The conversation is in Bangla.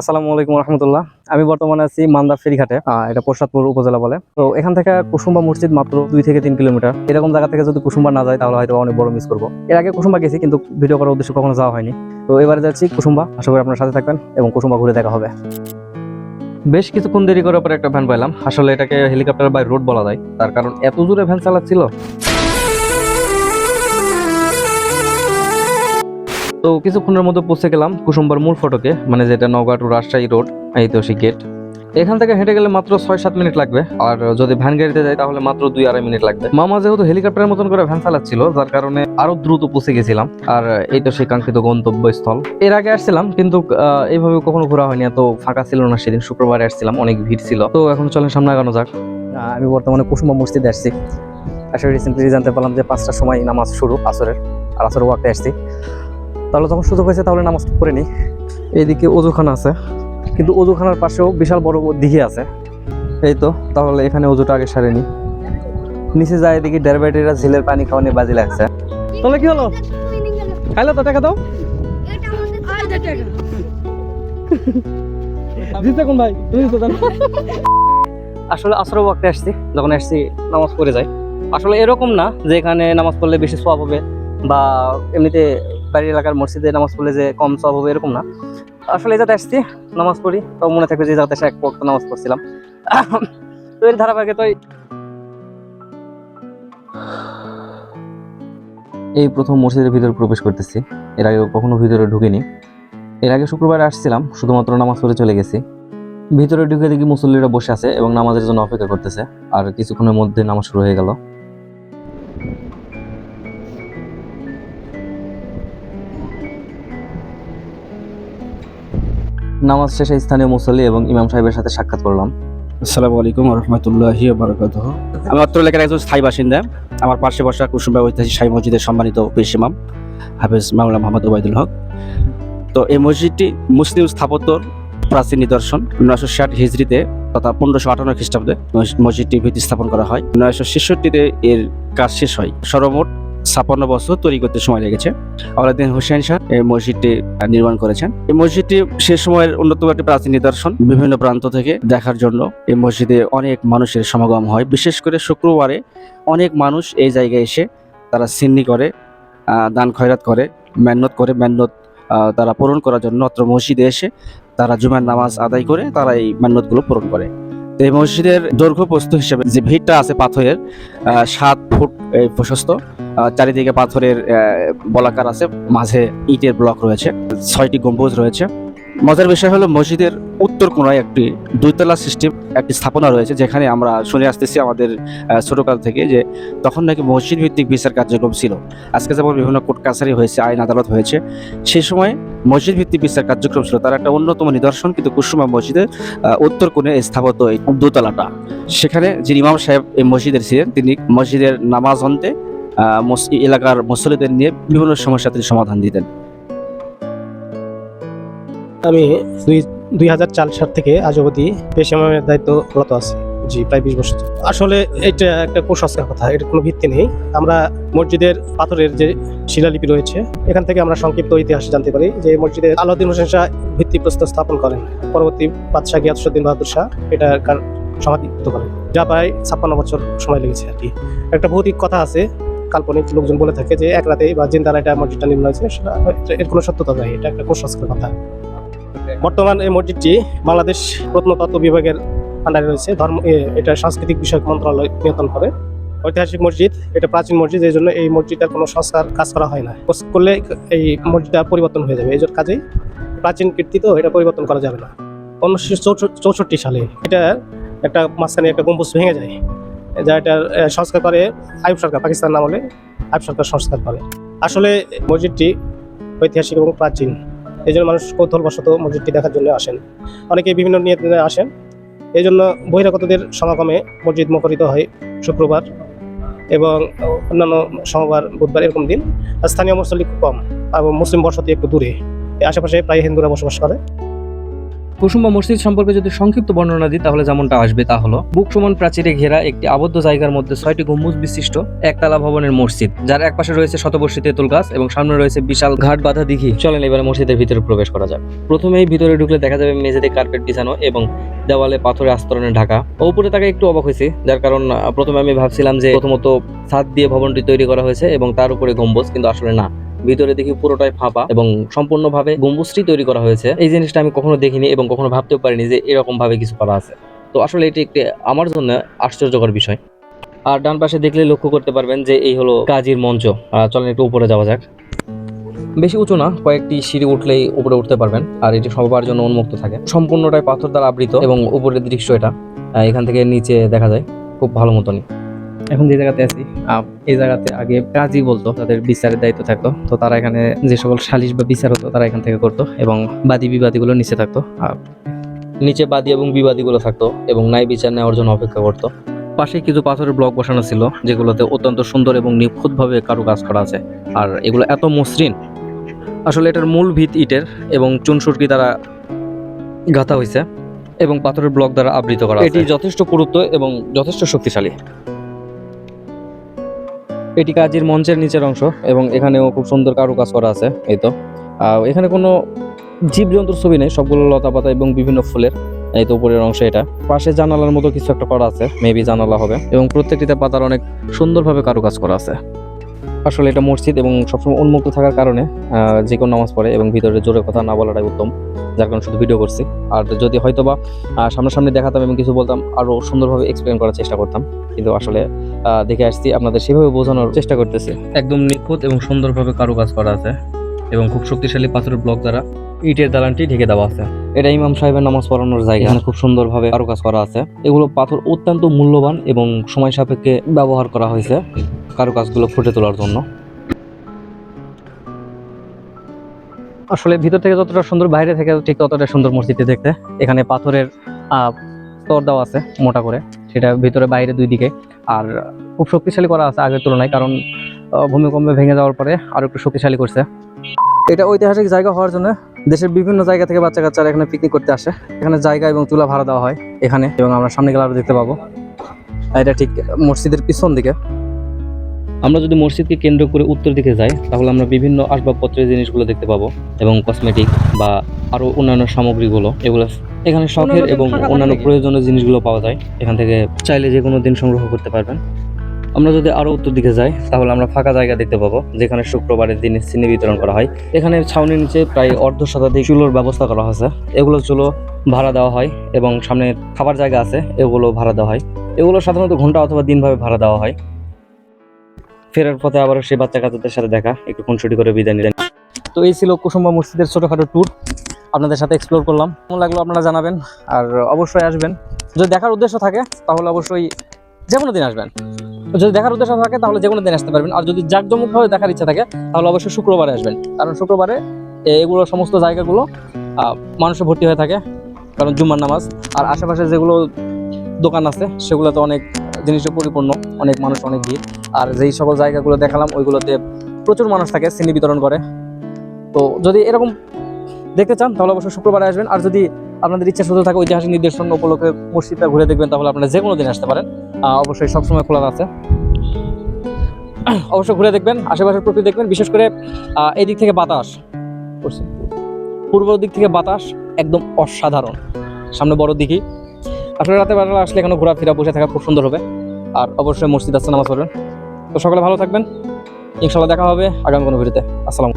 আসসালামু আলাইকুম রহমতুল্লাহ। আমি বর্তমানে আছি মান্দা ফেরিঘাটে এটা প্রসাদপুর উপজেলা বলে। তো এখান থেকে কুসুম্বা মসজিদ মাত্র দুই থেকে তিন কিলোমিটার। এরকম জায়গা থেকে যদি কুসুম্বা না যায়, তাহলে হয়তো অনেক বড় মিস করব। এর আগে কুসুম্বা গেছি, কিন্তু ভিডিও করার উদ্দেশ্যে কখনো যাওয়া হয়নি। তো এবারে যাচ্ছি কুসুম্বা। আশা করি আপনার সাথে থাকবেন এবং কুসুম্বা ঘুরে দেখা হবে। বেশ কিছুক্ষণ দেরি করার পরে একটা ভ্যান পাইলাম। আসলে এটাকে হেলিকপ্টার বাই রোড বলা যায়। তার কারণ এত জোরে ভ্যান চালাচ্ছিল। তো কিছুক্ষণের মধ্যে পৌঁছে গেলাম কুসুম্বার মূল ফটকে মানে যেটা নওগাঁ টু রাজশাহী রোড এই তো সেই গেট এখান থেকে হেঁটে গেলে মাত্র ছয় সাত মিনিট লাগবে, আর যদি ভ্যান গাড়িতে যাই তাহলে মাত্র দুই আড়াই মিনিট লাগবে। মামা যেহেতু হেলিকপ্টারের মতন করে ভ্যান চালাচ্ছিল, যার কারণে আরও দ্রুত পৌঁছে গেছিলাম, আর এই তো সেই কাঙ্ক্ষিত গন্তব্যস্থল। এর আগে আসছিলাম, কিন্তু এইভাবে কখনো ঘোরা হয়নি, এত ফাঁকা ছিল না সেদিন, শুক্রবারে আসছিলাম, অনেক ভিড় ছিল। তো এখন চলেন সামনে আগানো যাক। আমি বর্তমানে কুসুমা মসজিদে আসছি। আসলে রিসেন্টলি জানতে পারলাম যে পাঁচটার সময় নামাজ শুরু, আসরের, আর আসরের ওয়াক্তে আসছি। তাহলে যখন সুযোগ হয়েছে তাহলে নামাজ পড়ে নি এইদিকে অজুখানা আছে। কিন্তু অজুখানার পাশেও বিশাল বড় দিঘি আছে। এই তো, তাহলে এখানে অজুটা আগে সারে নি নিচে যায় এদিকে ডেরবাইটিরা ঝিলের পানি খাওয়া নিয়ে বাজি লাগছে। তাহলে কি হলো? খাইলো তো টাকা দাও। আসলে আসর ওয়াক্তে আসছি, যখন আসছি নামাজ পড়ে যাই। আসলে এরকম না যে এখানে নামাজ পড়লে বেশি সওয়াব হবে বা এমনিতে বাড়ির এলাকার মসজিদে নামাজ পড়লে যে কম সব হবে এরকম না। আসলে এই জায়গাতে আসছি, নামাজ পড়ি। তো মনে থাকবে যে জায়গাতে এক ওয়াক্ত নামাজ পড়ছিলাম। তো এর ধারাবাহিকে তো এই প্রথম মসজিদের ভিতরে প্রবেশ করতেছি। এর আগে কখনো ভিতরে ঢুকিনি। এর আগে শুক্রবার আসছিলাম, শুধুমাত্র নামাজ পড়ে চলে গেছি। ভিতরে ঢুকে দেখি মুসল্লিরা বসে আছে এবং নামাজের জন্য অপেক্ষা করতেছে। আর কিছুক্ষণের মধ্যে নামাজ শুরু হয়ে গেল। নামাজ শেষে স্থানীয় মুসল্লি এবং ইমাম সাহেবের সাথে সাক্ষাৎ করলাম। আসসালামু আলাইকুম রহমতুল্লাহি বারকাত আমি অত্র এলাকার একজন স্থায়ী বাসিন্দা। আমার পাশে বসা কুসুমবা ঐতিহাসিক শাহী মসজিদের সম্মানিত পেশ ইমাম, হাফেজ মাওলানা মোহাম্মদ ওবায়দুল হক। তো এই মসজিদটি মুসলিম স্থাপত্যর প্রাচীন নিদর্শন। নয়শো ষাট হিজড়িতে তথা পনেরোশো আটান্ন খ্রিস্টাব্দে মসজিদটি ভিত্তি স্থাপন করা হয়। নয়শো ছেষট্টিতে এর কাজ শেষ হয়। সর্বমোট ছাপ্পান্ন বছর তৈরি করতে সময় লেগেছে। আলাউদ্দিন হোসেন শাহ এই মসজিদটি নির্মাণ করেছেন। এই মসজিদটি সে সময়ের অন্যতম একটি প্রাচীন নিদর্শন বিভিন্ন প্রান্ত থেকে দেখার জন্য। এই মসজিদে অনেক মানুষের সমাগম হয়। বিশেষ করে শুক্রবারে অনেক মানুষ এই জায়গায় এসে তারা সিন্নি করে দান খয়রাত করে, মেহনত করে, মেহনত তারা পূরণ করার জন্য অত্র মসজিদে এসে তারা জুমার নামাজ আদায় করে তারা এই মেহনতগুলো পূরণ করে। এই মসজিদের দৈর্ঘ্য প্রস্তুত হিসেবে যে ভিড়টা আছে পাথরের সাত ফুট প্রশস্ত। চারিদিকে পাথরের বলাকার আছে, মাঝে ইটের ব্লক রয়েছে, ছয়টি গম্বুজ রয়েছে। মজার বিষয় হলো মসজিদের উত্তর কোণায় একটি দুইতলা সিস্টেম একটি স্থাপনা রয়েছে, যেখানে আমরা শুনে আসতেছি আমাদের ছোটকাল থেকে যে তখন নাকি মসজিদ ভিত্তিক বিচার কার্যক্রম ছিল। আজকে যেমন বিভিন্ন কোর্ট কাছারি হয়েছে, আইন আদালত হয়েছে সেই সময় মসজিদ ভিত্তিক বিচার কার্যক্রম ছিল। তার একটা অন্যতম নিদর্শন কিন্তু কুসুমা মসজিদের উত্তর কোণে স্থাপত্য এই দোতলাটা। সেখানে যিনি ইমাম সাহেব এই মসজিদের ছিলেন, তিনি মসজিদের নামাজ অন্তে এলাকার মুসল্লিদের নিয়ে বিভিন্ন সমস্যা তিনি সমাধান দিতেন। আমি দুই দুই হাজার চার সাল থেকে আজ অবধি পেশ ইমামের দায়িত্ব রত আছি। জি, প্রায় বিশ বছর। আসলে এটা একটা কুসংস্কার কথা এটা কোনো ভিত্তি নেই। আমরা মসজিদের পাথরের যে শিলালিপি রয়েছে, এখান থেকে আমরা সংক্ষিপ্ত ইতিহাস জানতে পারি যে এই মসজিদে আলাউদ্দিন হোসেন শাহ ভিত্তিপ্রস্তর স্থাপন করেন। পরবর্তী বাদশাহ গিয়াসুদ্দিন বাহাদুর শাহ এটা কার সমাধিত করেন। যা প্রায় ছাপ্পান্ন বছর সময় লেগেছে আর কি। একটা ভৌতিক কথা আছে কাল্পনিক লোকজন বলে থাকে যে, এক রাতে বা জিন্দারা এটা মসজিদটা নির্মাণ হয়েছে, সেটা এর কোনো সত্যতা নাই, এটা একটা কুসংস্কার কথা। বর্তমান এই মসজিদটি বাংলাদেশ প্রত্নতত্ত্ব বিভাগের আন্ডারে রয়েছে। ধর্ম এটা সাংস্কৃতিক বিষয়ক মন্ত্রণালয় নিয়ন্ত্রণ করে। ঐতিহাসিক মসজিদ, এটা প্রাচীন মসজিদ, এই জন্য এই মসজিদের কোনো সংস্কার কাজ করা হয় না। করলে এই মসজিদটা পরিবর্তন হয়ে যাবে। এই জন্য কাজেই প্রাচীন কীর্তি তো এটা পরিবর্তন করা যাবে না। উনিশশো চৌষট্টি সালে এটা একটা মাঝখানে একটা গম্বুজ ভেঙে যায়। যা আহ, সংস্কার করে আইব সরকার পাকিস্তান আমলে আইব সরকার সংস্কার করে। আসলে মসজিদটি ঐতিহাসিক এবং প্রাচীন। এই জন্য মানুষ কৌতূহলবশত মসজিদটি দেখার জন্য আসেন। অনেকে বিভিন্ন নিয়ে আসেন। এই জন্য বহিরাগতদের সমাগমে মসজিদ মুখরিত হয় শুক্রবার এবং অন্যান্য সোমবার বুধবার এরকম দিন। আর স্থানীয় মুসল্লি কম এবং মুসলিম বসতি একটু দূরে। আশেপাশে প্রায় হিন্দুরা বসবাস করে। কুসুম্বা মসজিদ সম্পর্কে যদি সংক্ষিপ্ত বর্ণনা দিই, তাহলে যেমনটা আসবে তা হলো, বুক সমান প্রাচীরে ঘেরা একটি আবদ্ধ জায়গার মধ্যে ছয়টি গম্বুজ বিশিষ্ট একতলা ভবনের মসজিদ, যার এক পাশে রয়েছে শতবর্ষী তেঁতুল গাছ এবং সামনে রয়েছে বিশাল ঘাট বাঁধা দিঘি। চলেন এবারে মসজিদের ভিতরে প্রবেশ করা যাক। প্রথমেই ভিতরে ঢুকলে দেখা যাবে মেঝেতে কার্পেট বিছানো এবং দেওয়ালে পাথরে আস্তরণে ঢাকা। উপরে তাকে একটু অবাক হয়েছি, যার কারণ প্রথমে আমি ভাবছিলাম যে প্রথমত ছাদ দিয়ে ভবনটি তৈরি করা হয়েছে এবং তার উপরে গম্বুজ, কিন্তু আসলে না। ভিতরে দেখি পুরোটাই ফাঁপা এবং সম্পূর্ণভাবে গম্বুজটি তৈরি করা হয়েছে। এই জিনিসটা আমি কখনো দেখিনি এবং কখনো ভাবতেও পারিনি যে এরকম ভাবে কিছু করা আছে। তো আসলে এটি একটি আমার জন্য আশ্চর্যকর বিষয়। আর ডান পাশে দেখলে লক্ষ্য করতে পারবেন যে এই হলো কাজীর মঞ্চ। চলেন একটু উপরে যাওয়া যাক। বেশি উঁচু না, কয়েকটি সিঁড়ি উঠলেই উপরে উঠতে পারবেন, আর এটি সবার জন্য উন্মুক্ত থাকে। সম্পূর্ণটাই পাথর দ্বারা আবৃত এবং উপরের দৃশ্য এটা। এখান থেকে নিচে দেখা যায়, খুব ভালো মতনই। এখন যে জায়গাতে আছি এই জায়গাতে আগে কাজী বলতো তাদের বিচারের দায়িত্ব থাকতো। তো তারা এখানে যে সকল সালিশ বা বিচার হতো তারা এখান থেকে করতো এবং বাদী বিবাদীগুলো নিচে থাকতো। আর নিচে বাদী এবং বিবাদীগুলো থাকতো এবং ন্যায় বিচার নেওয়ার জন্য অপেক্ষা করতো। পাশে কিছু পাথরের ব্লক বসানো ছিল যেগুলোতে অত্যন্ত সুন্দর এবং নিখুঁতভাবে কারুকাজ করা আছে। আর এগুলো এত মসৃণ আসলে এটার মূল ভিত ইটের এবং চুনসুরকি দ্বারা গাঁথা হয়েছে এবং পাথরের ব্লক দ্বারা আবৃত করা এটি যথেষ্ট পুরুত্ব এবং যথেষ্ট শক্তিশালী। এটি কাজের মঞ্চের নিচের অংশ এবং এখানেও খুব সুন্দর কারুকাজ করা আছে, এই তো। এখানে কোনো জীবজন্তুর ছবি নেই, সবগুলো লতা পাতা এবং বিভিন্ন ফুলের, এই তো উপরের অংশ এটা। পাশে জানালার মতো কিছু একটা করা আছে মেবি জানালা হবে। এবং প্রত্যেকটিতে পাতার অনেক সুন্দরভাবে কারুকাজ করা আছে। আসলে এটা মসজিদ এবং সবসময় উন্মুক্ত থাকার কারণে যে কোনো নামাজ পড়ে এবং ভিতরে জোরে কথা না বলাটাই উত্তম যার কারণে শুধু ভিডিও করছি। আর যদি হয়তো বা সামনাসামনি দেখাতাম এবং কিছু বলতাম আরও সুন্দরভাবে এক্সপ্লেন করার চেষ্টা করতাম। কিন্তু আসলে দেখে আসছি আপনাদের সেভাবে বোঝানোর চেষ্টা করতেছি। একদম নিখুঁত এবং সুন্দরভাবে কারুকাজ করা আছে এবং খুব শক্তিশালী পাথরের ব্লক দ্বারা ইটের দালানটি ঢেকে দেওয়া আছে। এটা ইমাম সাহেবের নামাজ পড়ানোর জায়গা। এখানে খুব সুন্দরভাবে কারুকাজ করা আছে। এগুলো পাথর অত্যন্ত মূল্যবান এবং সময় সাপেক্ষে ব্যবহার করা হয়েছে। কারুকাজগুলো ফুটে তোলার জন্য। আসলে ভিতর থেকে যতটা সুন্দর, বাইরে থেকে ঠিক ততটা সুন্দর মসজিদটি দেখতে। এখানে পাথরের স্তর দেওয়া আছে মোটা করে। সেটা ভিতরে বাইরে দুই দিকে। আর খুব শক্তিশালী করা আছে আগের তুলনায়, কারণ ভূমিকম্পে ভেঙে যাওয়ার পরে আরও একটু শক্তিশালী করছে। এটা ঐতিহাসিক জায়গা হওয়ার জন্য দেশের বিভিন্ন জায়গা থেকে বাচ্চা কাচ্চারা এখানে পিকনিক করতে আসে। এখানে জায়গা এবং চুলা ভাড়া দেওয়া হয় এখানে। এবং আমরা সামনে গেলে আরও দেখতে পাবো। এটা ঠিক মসজিদের পিছন দিকে। আমরা যদি মসজিদকে কেন্দ্র করে উত্তর দিকে যাই তাহলে আমরা বিভিন্ন আসবাবপত্রের জিনিসগুলো দেখতে পাবো এবং কসমেটিক বা আরও অন্যান্য সামগ্রীগুলো এগুলো এখানে শখের এবং অন্যান্য প্রয়োজনীয় জিনিসগুলো পাওয়া যায়। এখান থেকে চাইলে যে কোনো দিন সংগ্রহ করতে পারবেন। আমরা যদি আরও উত্তর দিকে যাই তাহলে আমরা ফাঁকা জায়গা দেখতে পাবো যেখানে শুক্রবারের দিনে চিনি বিতরণ করা হয়। এখানে ছাউনির নিচে প্রায় অর্ধ শতাধিক চুলোর ব্যবস্থা করা হয়েছে। এগুলো চুলো ভাড়া দেওয়া হয় এবং সামনে খাবার জায়গা আছে এগুলো ভাড়া দেওয়া হয়। এগুলো সাধারণত ঘণ্টা অথবা দিনভাবে ভাড়া দেওয়া হয়। ফেরার পথে আবার সেই বাচ্চা কাচ্চাদের সাথে দেখা। একটু খুনসুটি করে বিদায় নিলেন। তো এই ছিল কুসুম্বা মসজিদের ছোটখাটো ট্যুর আপনাদের সাথে এক্সপ্লোর করলাম। কেমন লাগল আপনারা জানাবেন। আর অবশ্যই আসবেন। যদি দেখার উদ্দেশ্য থাকে, তাহলে অবশ্যই যে কোনো দিন আসবেন। যদি দেখার উদ্দেশ্য থাকে, তাহলে যে কোনো দিন আসতে পারবেন। আর যদি জাঁকজমকভাবে দেখার ইচ্ছা থাকে, তাহলে অবশ্যই শুক্রবারে আসবেন। কারণ শুক্রবারে এগুলো সমস্ত জায়গাগুলো মানুষে ভর্তি হয়ে থাকে। কারণ জুম্মার নামাজ। আর আশেপাশে যেগুলো দোকান আছে, সেগুলোতে অনেক জিনিসে পরিপূর্ণ, অনেক মানুষ, অনেক ভিড়। আর যেই সকল জায়গাগুলো দেখালাম, ওইগুলোতে প্রচুর মানুষ থাকে চিনি বিতরণ করে। তো যদি এরকম দেখতে চান, তাহলে অবশ্যই শুক্রবারে আসবেন। আর যদি আপনাদের ইচ্ছা শুধু থাকে ঐতিহাসিক নির্দেশন উপলক্ষে মসজিদটা ঘুরে দেখবেন, তাহলে আপনারা যে কোনো দিন আসতে পারেন। অবশ্যই সবসময় খোলা আছে। অবশ্যই ঘুরে দেখবেন, আশেপাশের প্রকৃতি দেখবেন, বিশেষ করে এই দিক থেকে বাতাস। পূর্ব দিক থেকে বাতাস একদম অসাধারণ। সামনে বড় দিঘি। আসলে রাতে বেলা আসলে এখানে ঘোরাফেরা, বসে থাকা খুব সুন্দর হবে। আর অবশ্যই মসজিদ আসছে নামাজ পড়বেন। তো সকালে ভালো থাকবেন। ইনশাল্লাহ দেখা হবে আগামী কোনো ভিডিওতে। আসসালাম